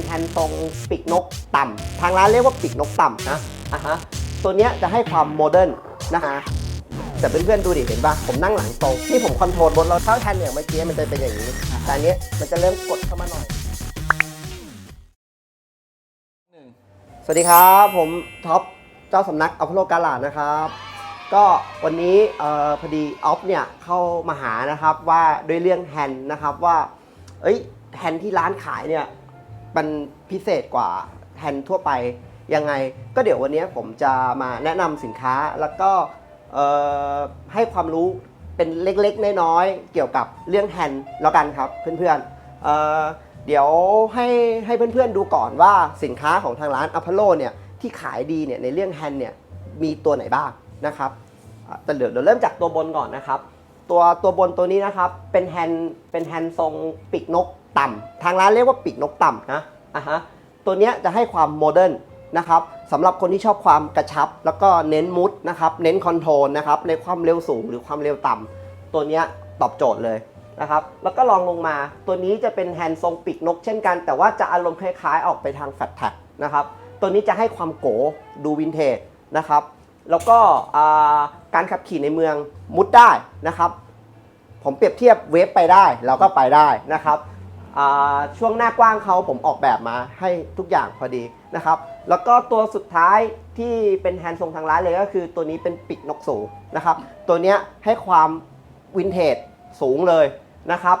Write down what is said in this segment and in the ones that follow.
เป็นแฮนด์ทรงปีกนกต่ำทางร้านเรียกว่าปีกนกต่ำนะอะฮะตัวเนี้ยจะให้ความโมเดิร์นนะฮะแต่เพื่อนๆดูดิเห็นป่ะผมนั่งหลังตรงที่ผมคอนโทรลบนเราเท้าแฮนด์อย่างเมื่อกี้มันจะเป็นอย่างนี้แต่อันเนี้ยมันจะเริ่มกดเข้ามาหน่อยสวัสดีครับผมท็อปเจ้าสำนักอัพโลกาลาดนะครับ ก็วันนี้เออพอดีออฟเนี่ยเข้ามาหานะครับว่าด้วยเรื่องแฮนด์นะครับว่าเอ้ยแฮนด์ที่ร้านขายเนี่ย มันพิเศษกว่าแฮนด์ทั่วไปยังไง ก็เดี๋ยววันนี้ผมจะมาแนะนำสินค้าแล้วก็ให้ความรู้เป็นเล็กๆ น้อยๆ เกี่ยวกับเรื่องแฮนด์แล้วกันครับเพื่อนๆเเดี๋ยวให้ให้เพื่อนๆดูก่อนว่าสินค้าของทางร้านอพอลโลเนี่ยที่ขายดีเนี่ยในเรื่องแฮนด์เนี่ยมีตัวไหนบ้างนะครับแต่เดี๋ยวเดี๋ยวเริ่มจากตัวบนก่อนนะครับ ตัวตัวบนตัวนี้นะครับเป็นแฮนด์เป็นแฮนด์ทรงปีกนก ต่ำทางร้านเรียกว่าปีกนกต่ำนะอะฮะตัวเนี้ยจะให้ความโมเดิร์นนะครับสำหรับคนที่ชอบความกระชับ แล้วก็เน้นมุดนะครับเน้นคอนโทรลนะครับในความเร็วสูงหรือความเร็วต่ำตัวเนี้ยตอบโจทย์เลยนะครับแล้วก็ลองลงมาตัวนี้จะเป็นแฮนด์ทรงปีกนกเช่นกัน แต่ว่าจะอารมณ์คล้ายๆ ออกไปทางแฟตแท็กนะครับตัวนี้จะให้ความโกดูวินเทจนะครับแล้วก็การขับขี่ในเมืองมุดได้นะครับ ผมเปรียบเทียบเวฟไปได้เราก็ไปได้นะครับ ช่วงหน้ากว้างเขาผมออกแบบมาให้ทุกอย่างพอดีนะครับ แล้วก็ตัวสุดท้ายที่เป็นแฮนด์ทรงทางร้านเลยก็คือตัวนี้เป็นปีกนกสูงนะครับ ตัวเนี้ยให้ความวินเทจสูงเลยนะครับ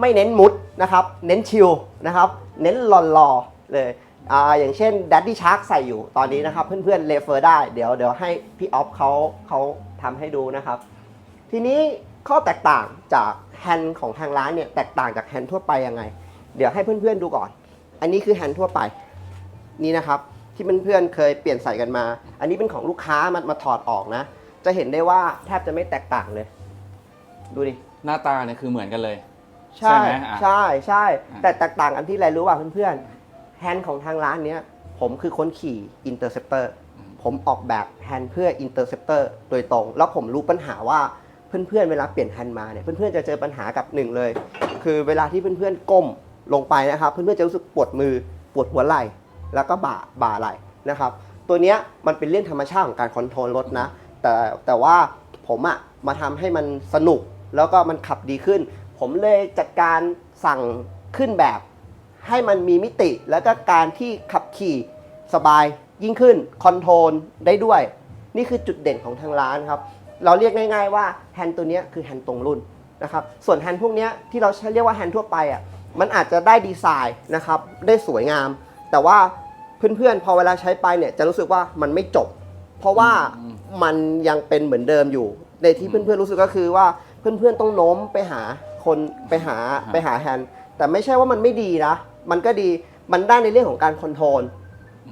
ไม่เน้นมุดนะครับ เน้นชิลนะครับ เน้นหล่อๆเลยออย่างเช่น Daddy Shark ใส่อยู่ตอนนี้นะครับ เพื่อนๆเลเฟอร์ได้เดี๋ยวเดี๋ยวให้พี่ออฟเขาเขาทำให้ดูนะครับ ทีนี้ข้อแตกต่างจาก ฮนด์ของทางร้านเนี่ยแตกต่างจากแฮนด์ทั่วไปยังไง เดี๋ยวให้เพื่อนๆดูก่อน อันนี้คือแฮนด์ทั่วไป นี่นะครับที่เพื่อนๆเคยเปลี่ยนใส่กันมา อันนี้เป็นของลูกค้ามามาถอดออกนะ จะเห็นได้ว่าแทบจะไม่แตกต่างเลย ดูดิ หน้าตาเนี่ยคือเหมือนกันเลย ใช่ใช่ไหมอะ ใช่ใช่ อะ แต่แตกต่างกันที่อะไรรู้ป่ะเพื่อนๆแฮนด์ของทางร้านเนี้ยผมคือคนขี่อินเตอร์เซปเตอร์ผมออกแบบแฮนด์เพื่ออินเตอร์เซปเตอร์โดยตรง แล้วผมรู้ปัญหาว่า เพื่อนๆเวลาเปลี่ยนแฮนด์มาเนี่ยเพื่อนๆจะเจอปัญหากับหนึ่งเลย คือเวลาที่เพื่อนๆก้มลงไปนะครับ เพื่อนๆจะรู้สึกปวดมือปวดหัวไหล่ แล้วก็บ่าบ่าไหล่นะครับ ตัวเนี้ยมันเป็นเรื่องธรรมชาติของการคอนโทรลรถนะ แต่แต่ว่าผมอะมาทำให้มันสนุกแล้วก็มันขับดีขึ้น ผมเลยจัดการสั่งขึ้นแบบ ให้มันมีมิติ แล้วก็การที่ขับขี่สบายยิ่งขึ้นคอนโทรลได้ด้วย นี่คือจุดเด่นของทางร้านครับ เราเรียกง่ายๆว่าแฮนด์ตัวเนี้ยคือแฮนด์ตรงรุ่นนะครับ ส่วนแฮนด์พวกเนี้ยที่เราใช้เรียกว่าแฮนด์ทั่วไปอะ มันอาจจะได้ดีไซน์นะครับ ได้สวยงาม แต่ว่าเพื่อนๆ พอเวลาใช้ไปเนี่ยจะรู้สึกว่ามันไม่จบ เพราะว่ามันยังเป็นเหมือนเดิมอยู่ ในที่เพื่อนๆรู้สึกก็คือว่าเพื่อนๆต้องโน้มไปหาคนไปหาไปหาแฮนด์แต่ไม่ใช่ว่ามันไม่ดีนะ มันก็ดี มันได้ในเรื่องของการคอนโทรล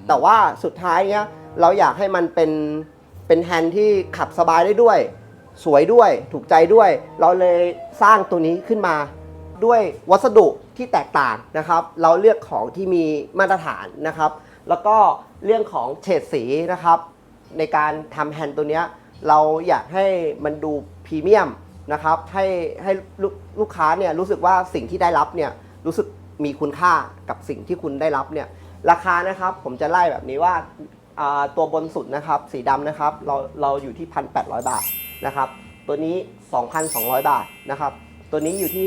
แต่ว่าสุดท้ายเนี้ยเราอยากให้มันเป็น เป็นแฮนด์ที่ขับสบายได้ด้วย สวยด้วยถูกใจด้วย เราเลยสร้างตัวนี้ขึ้นมาด้วยวัสดุที่แตกต่างนะครับ เราเลือกของที่มีมาตรฐานนะครับ แล้วก็เรื่องของเฉดสีนะครับ ในการทำแฮนด์ตัวนี้เราอยากให้มันดูพรีเมียมนะครับให้ให้ลูกลูกค้าเนี่ยรู้สึกว่าสิ่งที่ได้รับเนี่ยรู้สึกมีคุณค่ากับสิ่งที่คุณได้รับเนี่ยราคานะครับผมจะไล่แบบนี้ว่า ตัวบนสุดนะครับสีดำนะครับเราเราอยู่ที่ 1,800 บาทนะครับ ตัวนี้ 2,200 บาทนะครับ ตัวนี้อยู่ที่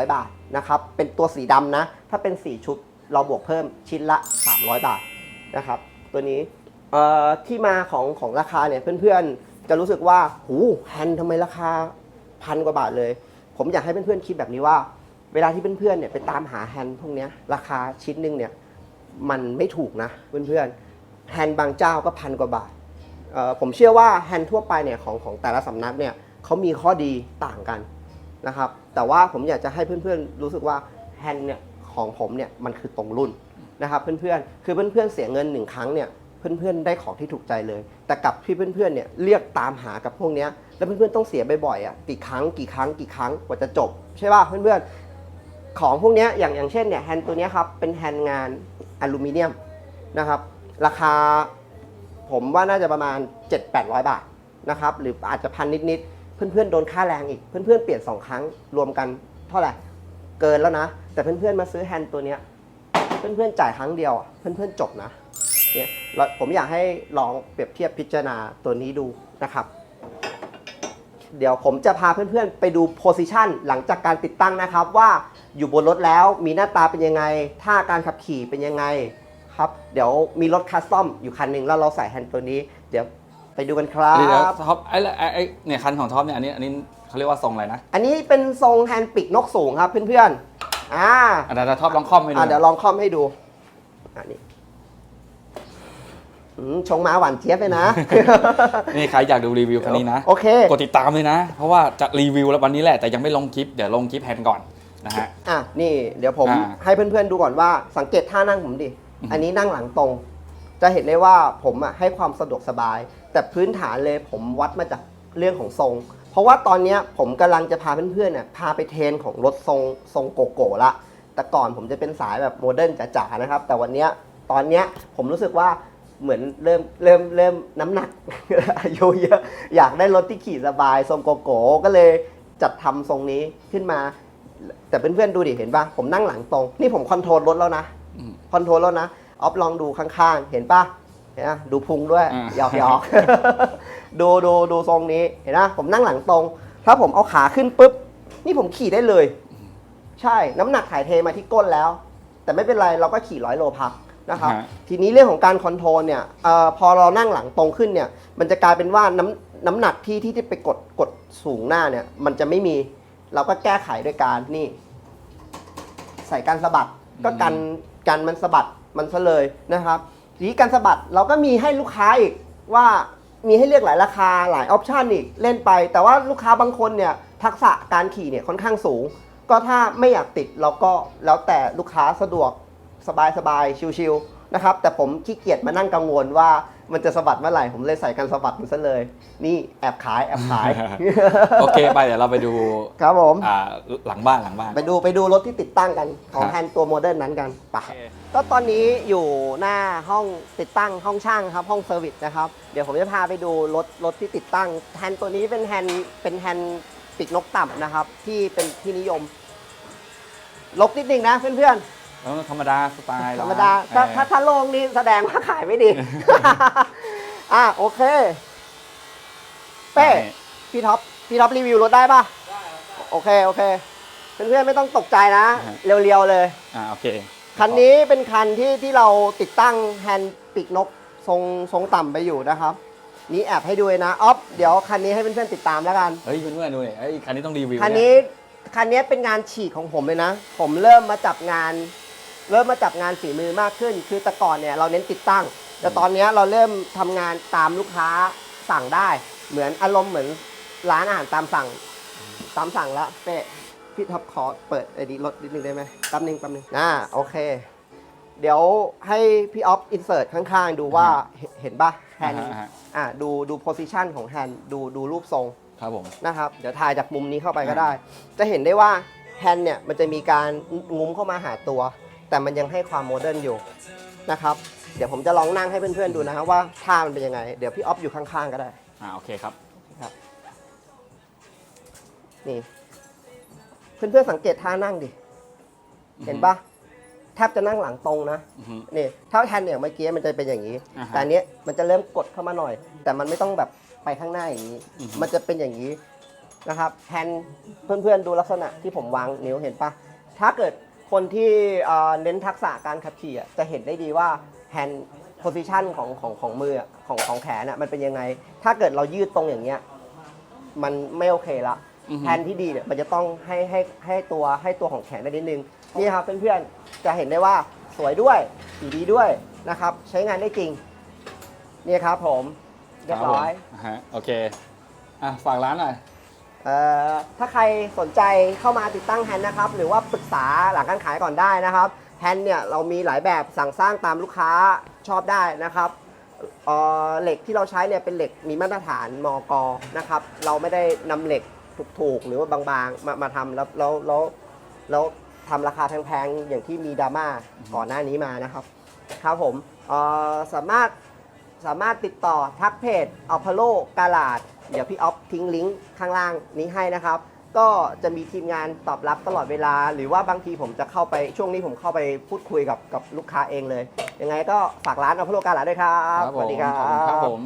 2,400 บาทนะครับ เป็นตัวสีดำนะ ถ้าเป็น4ชุดเราบวกเพิ่มชิ้นละ 300 บาทนะครับ ตัวนี้ที่มาของของราคาเนี่ยเพื่อนๆ จะรู้สึกว่าหูแฮนทำไมราคาพันกว่าบาทเลย ผมอยากให้เพื่อนๆคิดแบบนี้ว่า เวลาที่เพื่อนๆเนี่ยไปตามหาแฮนพวกนี้ราคาชิ้นหนึ่งเนี่ยมันไม่ถูกนะเพื่อนๆ แฮนด์บางเจ้าก็พันกว่าบาทผมเชื่อว่าแฮนด์ทั่วไปเนี่ยของของแต่ละสำนักเนี่ยเขามีข้อดีต่างกันนะครับ แต่ว่าผมอยากจะให้เพื่อนๆรู้สึกว่าแฮนด์เนี่ยของผมเนี่ยมันคือตรงรุ่นนะครับเพื่อนๆ คือเพื่อนๆเสียเงินหนึ่งครั้งเนี่ยเพื่อนๆได้ของที่ถูกใจเลย แต่กับที่เพื่อนๆเนี่ยเรียกตามหากับพวกเนี้ยแล้วเพื่อนๆต้องเสียบ่อยๆอะกี่ครั้งกี่ครั้งกี่ครั้งกว่าจะจบ ใช่ป่ะเพื่อนๆของพวกเนี้ยอย่างอย่างเช่นเนี่ยแฮนด์ตัวเนี้ยครับเป็นแฮนด์งานอลูมิเนียมนะครับ ราคาผมว่าน่าจะประมาณ 7-800 บาทนะครับหรืออาจจะพันนิดๆเพื่อนๆโดนค่าแรงอีก เพื่อนๆเปลี่ยน 2 ครั้งรวมกันเท่าไหร่เกินแล้วนะ แต่เพื่อนๆมาซื้อแฮนด์ตัวเนี้ยเพื่อนๆจ่ายครั้งเดียวอะเพื่อนๆจบนะเนี่ยผมอยากให้ลองเปรียบเทียบพิจารณาตัวนี้ดูนะครับ เดี๋ยวผมจะพาเพื่อนๆ ไปดูโพซิชันหลังจากการติดตั้งนะครับ ว่าอยู่บนรถแล้วมีหน้าตาเป็นยังไงท่าการขับขี่เป็นยังไง ครับ เดี๋ยวมีรถคัสตอมอยู่คันหนึ่งแล้วเราใส่แฮนด์ตัวนี้ เดี๋ยวไปดูกันครัเดี๋ยวบ ท็อปไอ้ไอ้ไอ้เนี่ยคันของท็อปเนี่ยอันนี้อันนี้เขาเรียกว่าทรงอะไรนะอันนี้เป็นทรงแฮนด์ปีกนกสูงครับเพื่อนๆ อ่าอะเดี๋ยวท็อปลองคล่อมให้ดูอ่าเดี๋ยวลองคอมให้ดู อันนี้อืมชงมาหวานเจี๊ยบเลยนะ นี่ใครอยากดูรีวิวคันนี้นะ โอเค กดติดตามเลยนะ เพราะว่าจะรีวิวแล้ววันนี้แหละแต่ยังไม่ลงคลิป เดี๋ยวลงคลิปแฮนด์ก่อนนะฮะ อะนี่เดี๋ยวผมอ่า ให้เพื่อนๆดูก่อนว่าสังเกตท่านั่งผมดิ อันนี้นั่งหลังตรง จะเห็นได้ว่าผมอะให้ความสะดวกสบาย แต่พื้นฐานเลยผมวัดมาจากเรื่องของทรง เพราะว่าตอนนี้ผมกำลังจะพาเพื่อนๆเนี่ยพาไปเทรนของรถทรงทรงโกโก้ละ แต่ก่อนผมจะเป็นสายแบบโมเดิร์นจ๋าๆนะครับ แต่วันนี้ตอนนี้ผมรู้สึกว่าเหมือนเริ่มเริ่มเริ่มน้ำหนักอายุเยอะอยากได้รถที่ขี่สบาย ทรงโกโก้ก็เลยจัดทำทรงนี้ขึ้นมา แต่เพื่อนๆดูดิเห็นปะผมนั่งหลังตรง นี่ผมคอนโทรลรถแล้วนะ คอนโทรลแล้วนะออฟลองดูข้างๆ เห็นปะเห็นปะดูพุงด้วยอ่า หยอกหยอกดูดูดูทรงนี้เห็นปะผมนั่งหลังตรง ถ้าผมเอาขาขึ้นปุ๊บ นี่ผมขี่ได้เลย ใช่น้ำหนักถ่ายเทมาที่ก้นแล้ว แต่ไม่เป็นไรเราก็ขี่ร้อยโลพักนะครับ ฮะ ทีนี้เรื่องของการคอนโทรลเนี่ยเออพอเรานั่งหลังตรงขึ้นเนี่ย มันจะกลายเป็นว่าน้ำน้ำหนักที่ที่ที่ไปกดกดสูงหน้าเนี่ย มันจะไม่มีเราก็แก้ไขด้วยการนี่ ใส่การสะบัดก็กัน กันมันสะบัดมันซะเลยนะครับสีการสะบัดเราก็มีให้ลูกค้าอีกว่ามีให้เลือกหลายราคาหลายออปชันอีกเล่นไป แต่ว่าลูกค้าบางคนเนี่ยทักษะการขี่เนี่ยค่อนข้างสูง ก็ถ้าไม่อยากติดเราก็แล้วแต่ลูกค้าสะดวกสบายสบายๆชิวๆนะครับแต่ผมขี้เกียจมานั่งกังวลว่า มันจะสะบัดเมื่อไหร่ผมเลยใส่การสะบัดมันซะเลย นี่แอบขายแอบขาย โอเคไปเดี๋ยวเราไปดูครับผมอ่าหลังบ้านหลังบ้าน ไปดูไปดูรถที่ติดตั้งกันของครับแฮนด์ตัวโมเดิร์นนั้นกันไปก็ตอนนี้อยู่หน้าห้องติดตั้งห้องช่างครับห้องเซอร์วิสนะครับเดี๋ยวผมจะพาไปดูรถรถที่ติดตั้งแฮนด์ตัวนี้เป็นแฮนด์เป็นแฮนด์ปีกนกต่ำนะครับ ที่เป็นที่นิยมลกนิดนึงนะเพื่อน เออธรรมดาสไตล์ๆธรรมดาถ้าเออถ้าถ้าโล่งนี่แสดงว่าขายไม่ดี อะโอเค เป้พี่ท็อปพี่ท็อปรีวิวรถได้ป่ะโอเคโอเคเพื่อนๆไม่ต้องตกใจนะ เรียวๆเลย อ่าโอเค คันนี้เป็นคันที่ที่เราติดตั้งแฮนด์ปีกนกทรงทรงต่ำไปอยู่นะครับ นี่แอบให้ดูเลยนะออฟเดี๋ยวคันนี้ให้เพื่อนๆติดตามแล้วกัน เฮ้ยเพื่อนๆดูหน่อยเอ้ยคันนี้ต้องรีวิวคันเยนี้คันนี้เป็นงานฉีกของผมเลยนะ ผมเริ่มมาจับงาน เริ่มมาจับงานฝีมือมากขึ้น คือแต่ก่อนเนี่ยเราเน้นติดตั้ง แต่ตอนนี้เราเริ่มทำงานตามลูกค้าสั่งได้ เหมือนอารมณ์เหมือนร้านอาหารตามสั่ง ตามสั่งแล้วเป้พี่ท็อปขอเปิดไอ้ดีรถนิดนึงได้ไหมแป๊บนึงแป๊บนึงอ่าโอเค เดี๋ยวให้พี่ออฟอินเสิร์ตข้างๆ ดูว่าเห็นเห็นปะแฮนด์อ่าฮะ อ่าดูดูโพซิชันของแฮนด์ดูดูรูปทรง ครับผม นะครับเดี๋ยวถ่ายจากมุมนี้เข้าไปก็ได้ จะเห็นได้ว่าแฮนด์เนี่ยมันจะมีการงุ้มเข้ามาหาตัว แต่มันยังให้ความโมเดิร์นอยู่นะครับ เดี๋ยวผมจะลองนั่งให้เพื่อนๆดูนะครับว่าท่ามันเป็นยังไง เดี๋ยวพี่ออฟอยู่ข้างๆก็ได้ อ่าโอเคครับ นี่ เพื่อนๆสังเกตท่านั่งดิ เห็นปะแทบจะนั่งหลังตรงนะ อือฮึ นี่ถ้าแฮนด์เนี่ยเมื่อกี้มันจะเป็นอย่างนี้ อ่าฮะแต่อันเนี้ยมันจะเริ่มกดเข้ามาหน่อย แต่มันไม่ต้องแบบไปข้างหน้าอย่างนี้ อือฮึ มันจะเป็นอย่างนี้นะครับแฮนด์เพื่อนๆดูลักษณะที่ผมวางนิ้วเห็นปะถ้าเกิด คนที่เอ่อเน้นทักษะการขับขี่อะจะเห็นได้ดีว่าแฮนด์โพซิชันของของของมืออะของของแขนอะมันเป็นยังไง ถ้าเกิดเรายืดตรงอย่างเงี้ยมันไม่โอเคละอือฮึแฮนด์ที่ดีเนี่ยมันจะต้องให้ให้ให้ตัวให้ตัวของแขนได้นิดนึงนี่ครับเพื่อนๆจะเห็นได้ว่าสวยด้วยสีดีด้วยนะครับ ใช้งานได้จริงนี่ครับผมเรียบร้อยคผมาฮะโอเคอะฝากร้านหน่อยเอ่อ ถ้าใครสนใจเข้ามาติดตั้งแฮนด์นะครับ หรือว่าปรึกษาหลังการขายก่อนได้นะครับแฮนด์เนี่ยเรามีหลายแบบสั่งสร้างตามลูกค้าชอบได้นะครับเอ่อเหล็กที่เราใช้เนี่ยเป็นเหล็กมีมาตรฐานมอกนะครับ เราไม่ได้นำเหล็กถูกๆ หรือว่าบางๆ มามาทำแล้วแล้วแล้วแล้วทำราคาแพงๆ อย่างที่มีดราม่าก่อนหน้านี้มานะครับ ครับผมเอ่อสามารถสามารถติดต่อทักเพจอัลพาโลกาลาด เดี๋ยวพี่ออฟทิ้งลิงก์ข้างล่างนี้ให้นะครับ ก็จะมีทีมงานตอบรับตลอดเวลา หรือว่าบางทีผมจะเข้าไปช่วงนี้ผมเข้าไปพูดคุยกับกับลูกค้าเองเลย ยังไงก็ฝากร้านอพโลกาลาด้วยครับครับสผมวัสดีครัขอบคุณครับบผม